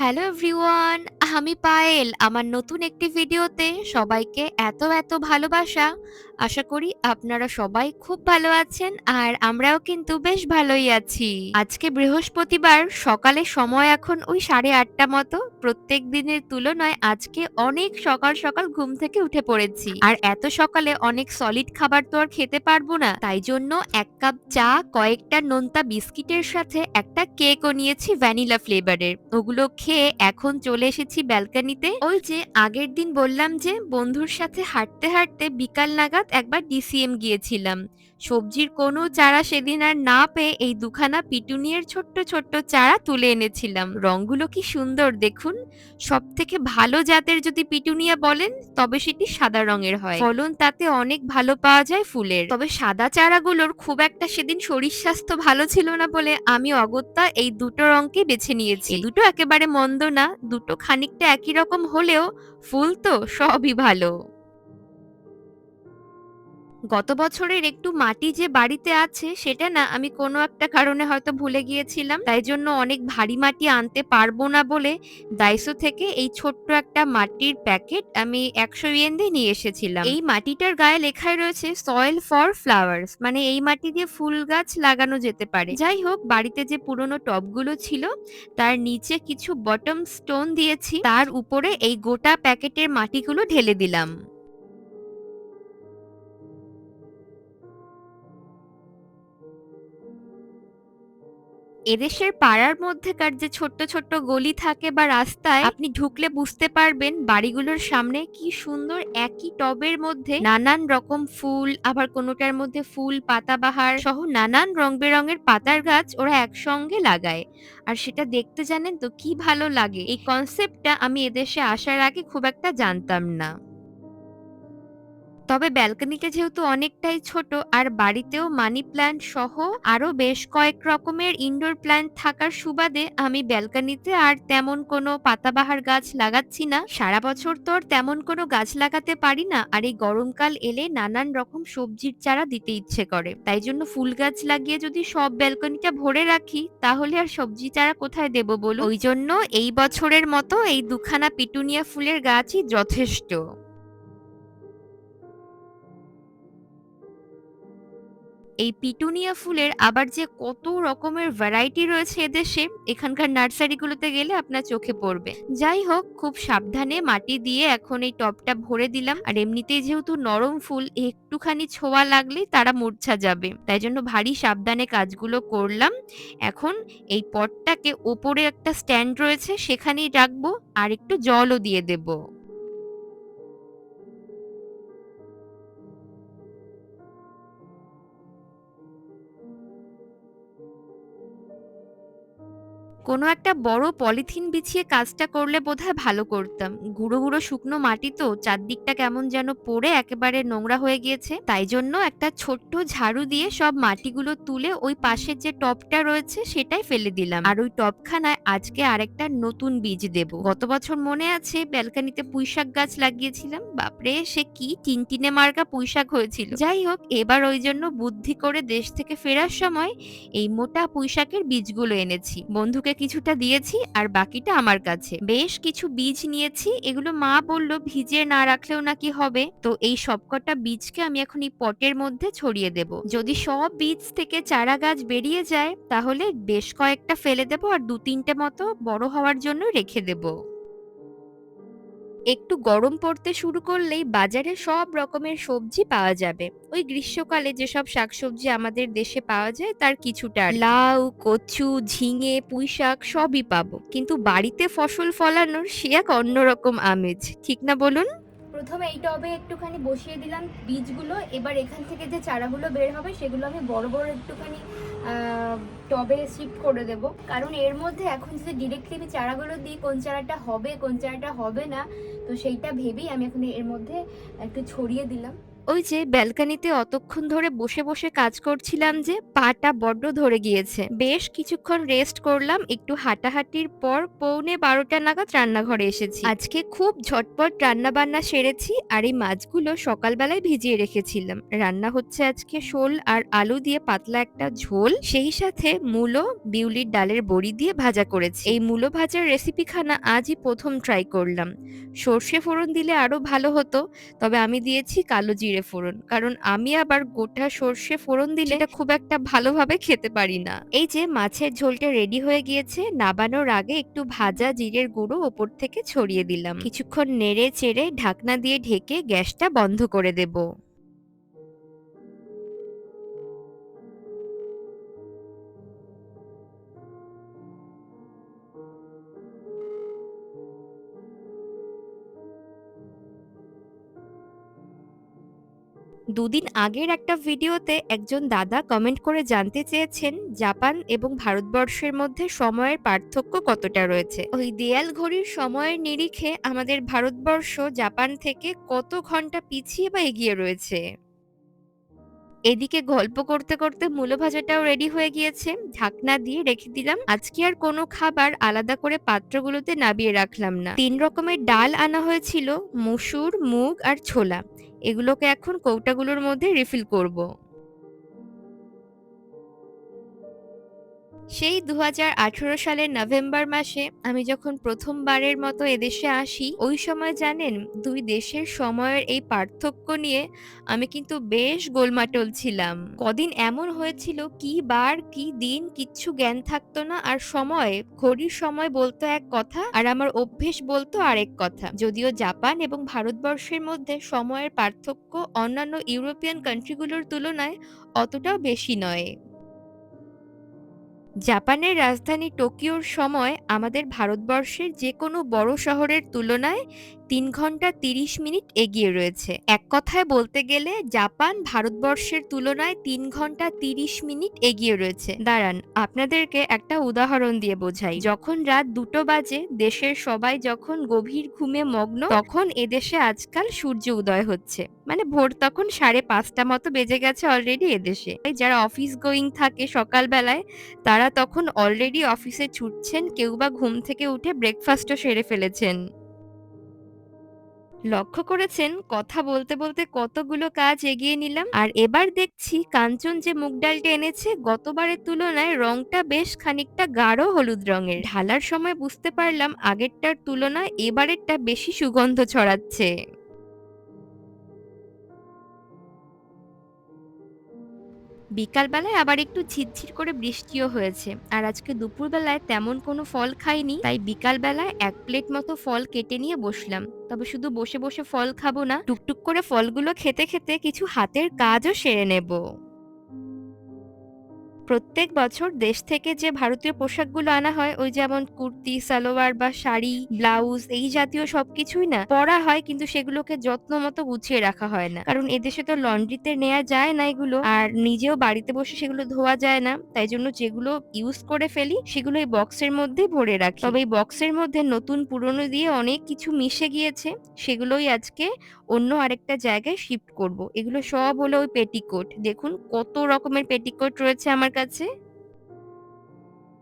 Hello everyone আমি পায়েল। আমার নতুন একটি ভিডিওতে সবাইকে এত এত ভালোবাসা। আশা করি আপনারা সবাই খুব ভালো আছেন আর আমরাও কিন্তু বেশ ভালোই আছি। আজকে বৃহস্পতিবার, সকালে সময় এখন ওই সাড়ে আটটা মতো। প্রত্যেক দিনের তুলনায় আজকে অনেক সকাল সকাল ঘুম থেকে উঠে পড়েছি। আর এত সকালে অনেক সলিড খাবার তো আর খেতে পারব না। তাই জন্য এক কাপ চা, কয়েকটা নোনতা বিস্কিটের সাথে একটা কেকও নিয়েছি ভ্যানিলা ফ্লেভারের। ওগুলো খেয়ে এখন চলে এসেছি ব্যালকানিতে। ওই যে আগের দিন বললাম যে, বন্ধুর সাথে হাঁটতে হাঁটতে বিকাল নাগাদ একবার ডিসিএম গিয়েছিলাম। সবজির কোনো চারা সেদিন আর না পেয়ে এই দুখানা পিটুনিয়ার ছোট্ট ছোট্ট চারা তুলে এনেছিলাম। রংগুলো কি সুন্দর দেখুন। সব থেকে ভালো জাতের যদি পিটুনিয়া বলেন, তবে সেটি সাদা রঙের হয়। ফলন তাতে অনেক ভালো পাওয়া যায় ফুলের। তবে সাদা চারাগুলোর খুব একটা সেদিন শরীর স্বাস্থ্য ভালো ছিল না বলে আমি অগত্যা এই দুটো রঙকে বেছে নিয়েছি। দুটো একেবারে মন্দ না, দুটো খানিকটা একই রকম হলেও ফুল তো সবই ভালো। গত বছরের একটু মাটি যে বাড়িতে আছে, সেটা না, আমি কোনো একটা কারণে হয়তো ভুলে গিয়েছিলাম। তাই জন্য অনেক ভারী মাটি আনতে পারব না বলে দাইসো থেকে এই ছোট্ট একটা মাটির প্যাকেট আমি একশো ইয়েন দিয়ে নিয়ে এসেছিলাম। এই মাটিটার গায়ে লেখায় রয়েছে সয়েল ফর ফ্লাওয়ার্স মানে এই মাটি দিয়ে ফুল গাছ লাগানো যেতে পারে। যাই হোক, বাড়িতে যে পুরনো টবগুলো ছিল, তার নিচে কিছু বটম স্টোন দিয়েছি। তার উপরে এই গোটা প্যাকেটের মাটিগুলো ঢেলে দিলাম। এদেশের পাড়ার মধ্যেকার যে ছোট্ট ছোট্ট গলি থাকে বা রাস্তায়, আপনি ঢুকলে বুঝতে পারবেন বাড়িগুলোর সামনে কি সুন্দর একই টবের মধ্যে নানান রকম ফুল, আবার কোনোটার মধ্যে ফুল, পাতাবাহার সহ নানান রং বেরঙের পাতার গাছ ওরা একসঙ্গে লাগায়। আর সেটা দেখতে জানেন তো কি ভালো লাগে। এই কনসেপ্টটা আমি এদেশে আসার আগে খুব একটা জানতাম না। তবে ব্যালকনিটা যেহেতু অনেকটাই ছোট, আর বাড়িতেও মানি প্ল্যান্ট সহ আরও বেশ কয়েক রকমের ইনডোর প্ল্যান্ট থাকার সুবাদে আমি ব্যালকনিতে আর তেমন কোনো পাতাবাহার গাছ লাগাচ্ছি না। সারা বছর তো আর তেমন কোনো গাছ লাগাতে পারি না, আর এই গরমকাল এলে নানান রকম সবজির চারা দিতে ইচ্ছে করে। তাই জন্য ফুল গাছ লাগিয়ে যদি সব ব্যালকনিটা ভরে রাখি, তাহলে আর সবজি চারা কোথায় দেব বলো ওই জন্য এই বছরের মতো এই দুখানা পিটুনিয়া ফুলের গাছই যথেষ্ট। এই পিটুনিয়া ফুলের আবার যে কত রকমের ভ্যারাইটি রয়েছে এদেশে এখানকার নার্সারিগুলোতে গেলে আপনার চোখে পড়বে। যাই হোক, খুব সাবধানে মাটি দিয়ে এখন এই টবটা ভরে দিলাম। আর এমনিতেই যেহেতু নরম ফুল, একটুখানি ছোঁয়া লাগলেই তারা মূর্ছা যাবে। তাই জন্য ভারী সাবধানে কাজগুলো করলাম। এখন এই পটটাকে ওপরে একটা স্ট্যান্ড রয়েছে, সেখানেই রাখব। আর একটু জলও দিয়ে দেবো। কোনো একটা বড় পলিথিন বিছিয়ে কাজটা করলে বোধহয় ভালো করতাম। গুঁড়ো গুঁড়ো শুকনো মাটি তো, চারদিকটা কেমন যেন পড়ে একেবারে নোংরা হয়ে গিয়েছে। তাই জন্য একটা ছোট্ট ঝাড়ু দিয়ে সব মাটিগুলো তুলে ওই পাশের যে টবটা রয়েছে সেটাই ফেলে দিলাম। আর ওই টবখানায় আজকে আরেকটা নতুন বীজ দেব। গত বছর মনে আছে ব্যালকানিতে পুঁইশাক গাছ লাগিয়েছিলাম। বাপরে, সে কি টিনটিনে মার্কা পুঁইশাক হয়েছিল। যাই হোক, এবার ওই জন্য বুদ্ধি করে দেশ থেকে ফেরার সময় এই মোটা পুঁইশাকের বীজগুলো এনেছি। বন্ধুকে কিছুটা দিয়েছি আর বাকিটা আমার কাছে। বেশ কিছু বীজ নিয়েছি, এগুলো মা বলল ভিজে না রাখলেও নাকি হবে। তো এই সবকটা বীজকে আমি এখন এই পটের মধ্যে ছড়িয়ে দেব। যদি সব বীজ থেকে চারা গাছ বেরিয়ে যায়, তাহলে বেশ কয়েকটা ফেলে দেব আর দু তিনটে মতো বড় হওয়ার জন্য রেখে দেবো। একটু গরম পড়তে শুরু করলেই বাজারে সব রকমের সবজি পাওয়া যাবে। ওই গ্রীষ্মকালে যেসব শাকসবজি আমাদের দেশে পাওয়া যায়, তার কিছুটা লাউ, কচু, ঝিঙে পুঁই শাক সবই পাবো। কিন্তু বাড়িতে ফসল ফলানোর সে এক অন্যরকম আমেজ। ঠিক না বলুন? প্রথমে এই টবে একটুখানি বসিয়ে দিলাম বীজগুলো। এবার এখান থেকে যে চারাগুলো বের হবে, সেগুলো আমি বড় বড় একটুখানি টবে শিফট করে দেব। কারণ এর মধ্যে এখন যদি ডিরেক্টলি আমি চারাগুলো দিই, কোন চারাটা হবে, কোন চারাটা হবে না, তো সেইটা ভেবেই আমি এখন এর মধ্যে একটু ছড়িয়ে দিলাম। ওই যে ব্যালকনিতে অতক্ষণ ধরে বসে বসে কাজ করছিলাম যে পাটা বড্ড ধরে গিয়েছে। বেশ কিছুক্ষণ রেস্ট করলাম, একটু হাঁটাহাঁটির পর পৌনে বারোটা নাগাদ রান্নাঘরে এসেছি। আজকে খুব ঝটপট রান্না বান্না সেরেছি আর এই মাছগুলো সকালবেলায় ভিজিয়ে রেখেছিলাম। রান্না হচ্ছে আজকে শোল আর আলু দিয়ে পাতলা একটা ঝোল। সেই সাথে মূলো, বিউলির ডালের বড়ি দিয়ে ভাজা করেছি। এই মূলো ভাজার রেসিপি খানা আজই প্রথম ট্রাই করলাম। সর্ষে ফোড়ন দিলে আরও ভালো হতো, তবে আমি দিয়েছি কালো জিরে। ফোড়ন। কারণ আমি আবার গোটা সর্ষে ফোড়ন দিলে এটা খুব একটা ভালোভাবে খেতে পারি না। এই যে মাছের ঝোলটা রেডি হয়ে গিয়েছে নাবানোর আগে একটু ভাজা জিরের গুঁড়ো ওপর থেকে ছড়িয়ে দিলাম। কিছুক্ষণ নেড়ে চেড়ে ঢাকনা দিয়ে ঢেকে গ্যাসটা বন্ধ করে দেব। দুদিন আগের একটা ভিডিওতে একজন দাদা কমেন্ট করে জানতে চেয়েছেন জাপান এবং ভারতবর্ষের মধ্যে সময়ের পার্থক্য কতটা রয়েছে। ওই দেয়াল ঘড়ির সময়ের নিরিখে আমাদের ভারতবর্ষ জাপান থেকে কত ঘণ্টা পিছিয়ে বা এগিয়ে রয়েছে? এদিকে গল্প করতে করতে মূলো ভাজাটাও রেডি হয়ে গিয়েছে। ঢাকনা দিয়ে রেখে দিলাম। আজকে আর কোনো খাবার আলাদা করে পাত্রগুলোতে নাবিয়ে রাখলাম না। তিন রকমের ডাল আনা হয়েছিল, মসুর, মুগ আর ছোলা। এগুলোকে এখন কৌটাগুলোর মধ্যে রিফিল করব। সেই দু হাজার আঠারো সালের নভেম্বর মাসে আমি যখন প্রথমবারের মতো এদেশে আসি, ওই সময় জানেন, দুই দেশের সময়ের এই পার্থক্য নিয়ে আমি কিন্তু বেশ গোলমাটল ছিলাম। কদিন এমন হয়েছিল, কি বার, কি দিন, কিচ্ছু জ্ঞান থাকতো না আর সময়, ঘড়ির সময় বলতো এক কথা আর আমার অভ্যেস বলতো আরেক কথা। যদিও জাপান এবং ভারতবর্ষের মধ্যে সময়ের পার্থক্য অন্যান্য ইউরোপিয়ান কান্ট্রিগুলোর তুলনায় অতটাও বেশি নয়। জাপানের রাজধানী টোকিওর সময় আমাদের ভারতবর্ষের যে কোনো বড় শহরের তুলনায় তিন ঘণ্টা তিরিশ মিনিট এগিয়ে রয়েছে। এক কথায় বলতে গেলে জাপান ভারতবর্ষের তুলনায় তিন ঘণ্টা তিরিশ মিনিট এগিয়ে রয়েছে। দাঁড়ান, আপনাদেরকে একটা উদাহরণ দিয়ে বোঝাই। যখন রাত দুটো বাজে, দেশের সবাই যখন গভীর ঘুমে মগ্ন, তখন এদেশে আজকাল সূর্য উদয় হচ্ছে। মানে ভোর তখন সাড়ে পাঁচটা মতো বেজে গেছে অলরেডি এদেশে যারা অফিস গোয়িং থাকে সকালবেলায়, তারা তখন অলরেডি অফিসে ছুটছেন, কেউ বা ঘুম থেকে উঠে ব্রেকফাস্টও সেরে ফেলেছেন। লক্ষ্য করেছেন, কথা বলতে বলতে কতগুলো কাজ এগিয়ে নিলাম। আর এবার দেখছি কাঞ্চন যে মুগ ডালটা এনেছে, গতবারের তুলনায় রংটা বেশ খানিকটা গাঢ় হলুদ রঙের। ঢালার সময় বুঝতে পারলাম আগেরটার তুলনায় এবারেরটা বেশি সুগন্ধ ছড়াচ্ছে। বিকালবেলায় আবার একটু ঝিরঝির করে বৃষ্টিও হয়েছে। আর আজকে দুপুরবেলায় তেমন কোনো ফল খাইনি, তাই বিকালবেলায় এক প্লেট মতো ফল কেটে নিয়ে বসলাম। তবে শুধু বসে বসে ফল খাব না, টুকটুক করে ফলগুলো খেতে খেতে কিছু হাতের কাজও সেরে নেব। প্রত্যেক বছর দেশ থেকে যে ভারতীয় পোশাকগুলো আনা হয়, ওই যেমন কুর্তি, সালোয়ার বা শাড়ি, ব্লাউজ, এই জাতীয় সবকিছুই না পরা হয়, কিন্তু সেগুলোকে যত্ন মতো গুছিয়ে রাখা হয় না। কারণ এদেশে তো লন্ড্রিতে নেওয়া যায় না এগুলো, আর নিজেও বাড়িতে বসে সেগুলো ধোয়া যায় না। তাই জন্য যেগুলো ইউজ করে ফেলি, সেগুলো এই বক্সের মধ্যে ভরে রাখি। তবে এই বক্সের মধ্যে নতুন, পুরনো দিয়ে অনেক কিছু মিশে গিয়েছে, সেগুলোই আজকে অন্য আরেকটা জায়গায় শিফট করব। এগুলো সব হলো ওই পেটিকোট দেখুন কত রকমের পেটিকোট রয়েছে আমার কাছে?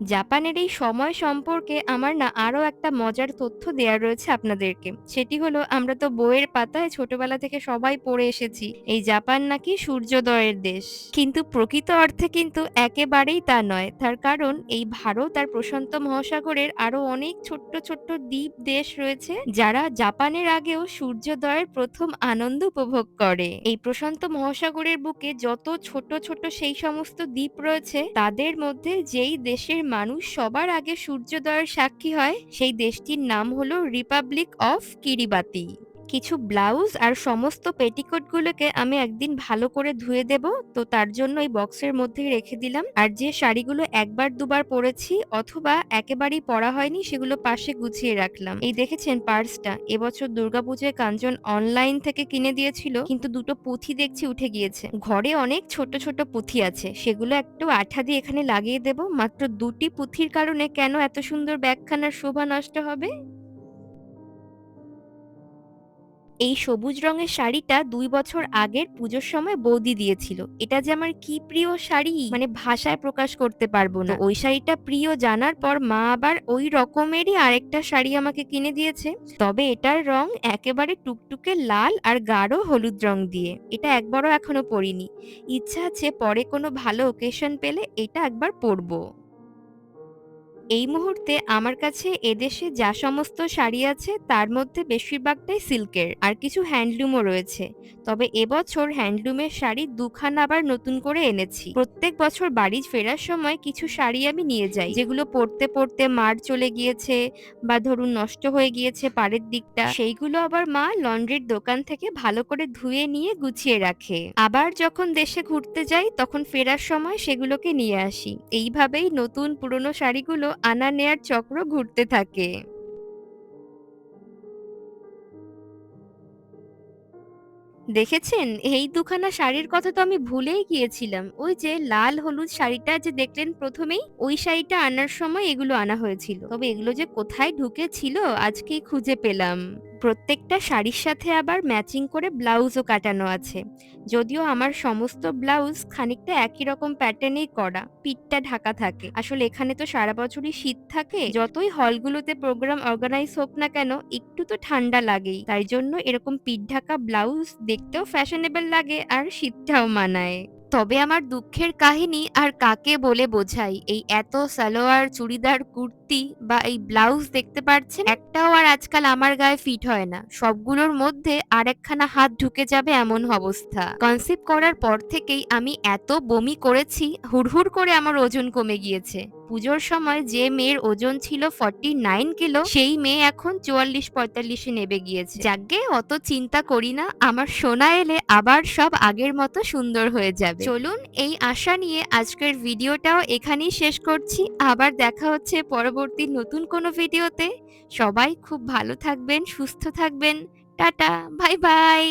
জাপানের এই সময় সম্পর্কে আমার না আরও একটা মজার তথ্য দেওয়া রয়েছে আপনাদেরকে। সেটি হলো, আমরা তো বইয়ের পাতায় ছোটবেলা থেকে সবাই পড়ে এসেছি, এই জাপান নাকি সূর্যোদয়ের দেশ। কিন্তু প্রকৃত অর্থে কিন্তু একেবারেই তা নয়। তার কারণ, এই ভারত আর প্রশান্ত মহাসাগরের আরও অনেক ছোট্ট ছোট্ট দ্বীপ দেশ রয়েছে, যারা জাপানের আগেও সূর্যোদয়ের প্রথম আনন্দ উপভোগ করে। এই প্রশান্ত মহাসাগরের বুকে যত ছোট ছোট সেই সমস্ত দ্বীপ রয়েছে, তাদের মধ্যে যেই দেশের মানুষ সবার আগে সূর্যোদয়ের সাক্ষী হয় সেই দেশটির নাম হলো রিপাবলিক অফ কিরিবাতি কিছু ব্লাউজ আর সমস্ত পেটিকোটগুলোকে আমি একদিন ভালো করে ধুয়ে দেব। তো তার জন্য এই বক্সের মধ্যেই রেখে দিলাম। আর যে শাড়িগুলো একবার দুবার পরেছি অথবা একেবারেই পরা হয়নি সেগুলো পাশে গুছিয়ে রাখলাম। এই দেখেছেন পার্সটা? এবছর দুর্গাপুজোয় কাঞ্চন অনলাইন থেকে কিনে দিয়েছিল। কিন্তু দুটো পুঁথি দেখছি উঠে গিয়েছে। ঘরে অনেক ছোট ছোট পুঁথি আছে। সেগুলো একটু আঠা দিয়ে এখানে লাগিয়ে দেব। মাত্র দুটি পুঁথির কারণে কেন এত সুন্দর ব্যাগখানার শোভা নষ্ট হবে? এই সবুজ রঙের শাড়িটা দুই বছর আগের পুজোর সময় বৌদি দিয়েছিল। এটা যে আমার কি প্রিয় শাড়ি? মানে ভাষায় প্রকাশ করতে পারব না। ওই শাড়িটা প্রিয় জানার পর মা আবার ওই রকমেরই আরেকটা শাড়ি আমাকে কিনে দিয়েছে। তবে এটার রং একেবারে টুকটুকে লাল আর গাঢ় হলুদ রং দিয়ে। এটা একবারও এখনও পরিনি। ইচ্ছা আছে পরে কোনো ভালো ওকেশন পেলে এটা একবার পরবো। এই মুহূর্তে আমার কাছে এদেশে যা সমস্ত শাড়ি আছে, তার মধ্যে বেশিরভাগটাই সিল্কের। আর কিছু হ্যান্ডলুমও রয়েছে। তবে এবছর হ্যান্ডলুমের শাড়ি দুখানা আবার নতুন করে এনেছি। প্রত্যেক বছর বাড়ি ফেরার সময় কিছু শাড়ি আমি নিয়ে যাই, যেগুলো পরতে পরতে মার চলে গিয়েছে বা ধরুন নষ্ট হয়ে গিয়েছে পাড়ের দিকটা, সেইগুলো আবার মা লন্ড্রির দোকান থেকে ভালো করে ধুয়ে নিয়ে গুছিয়ে রাখে। আবার যখন দেশে ঘুরতে যাই, তখন ফেরার সময় সেগুলোকে নিয়ে আসি। এইভাবেই নতুন পুরনো শাড়িগুলো আনা নেয়ার চক্র ঘুরতে থাকে। দেখেছেন? এই দুখানা শাড়ির কথা তো আমি ভুলেই গিয়েছিলাম। ওই যে লাল হলুদ শাড়িটা যে দেখলেন প্রথমেই, ওই শাড়িটা আনার সময় এগুলো আনা হয়েছিল। তবে এগুলো যে কোথায় ঢুকেছিল, আজকেই খুঁজে পেলাম। প্রত্যেকটা শাড়ির সাথে আবার ম্যাচিং করে ব্লাউজও কাটানো আছে। যদিও আমার সমস্ত ব্লাউজ খানিকটা একই রকম প্যাটার্নেই করা, পিঠটা ঢাকা থাকে। আসলে এখানে তো সারা বছরই শীত থাকে। যতই হলগুলোতে প্রোগ্রাম অর্গানাইজ হোক না কেন, একটু তো ঠান্ডা লাগেই। তাই জন্য এরকম পিঠ ঢাকা ব্লাউজ দেখতেও ফ্যাশনেবল লাগে আর শীতটাও মানায়। তবে আমার দুঃখের কাহিনী আর কাকে বলে বোঝাই? এই এত সালোয়ার, চুড়িদার, কুর্তি বা এই ব্লাউজ দেখতে পাচ্ছেন একটাও আর আজকাল আমার গায়ে ফিট হয় না। সবগুলোর মধ্যে আরেকখানা হাত ঢুকে যাবে এমন অবস্থা। কনসেপ্ট করার পর থেকেই আমি এত বমি করেছি, হুড়হুড় করে আমার ওজন কমে গিয়েছে। পুজোর সময় যে মেয়ের ওজন ছিল ফর্টি নাইন কিলো, সেই মেয়ে এখন চুয়াল্লিশ পঁয়তাল্লিশে নেবে গিয়েছে। যাকে অত চিন্তা করি না, আমার সোনা এলে আবার সব আগের মতো সুন্দর হয়ে যাবে। চলুন, এই আশা নিয়ে আজকের ভিডিওটাও এখানেই শেষ করছি। আবার দেখা হচ্ছে পরবর্তী নতুন কোনো ভিডিওতে। সবাই খুব ভালো থাকবেন, সুস্থ থাকবেন। Tata, bye bye.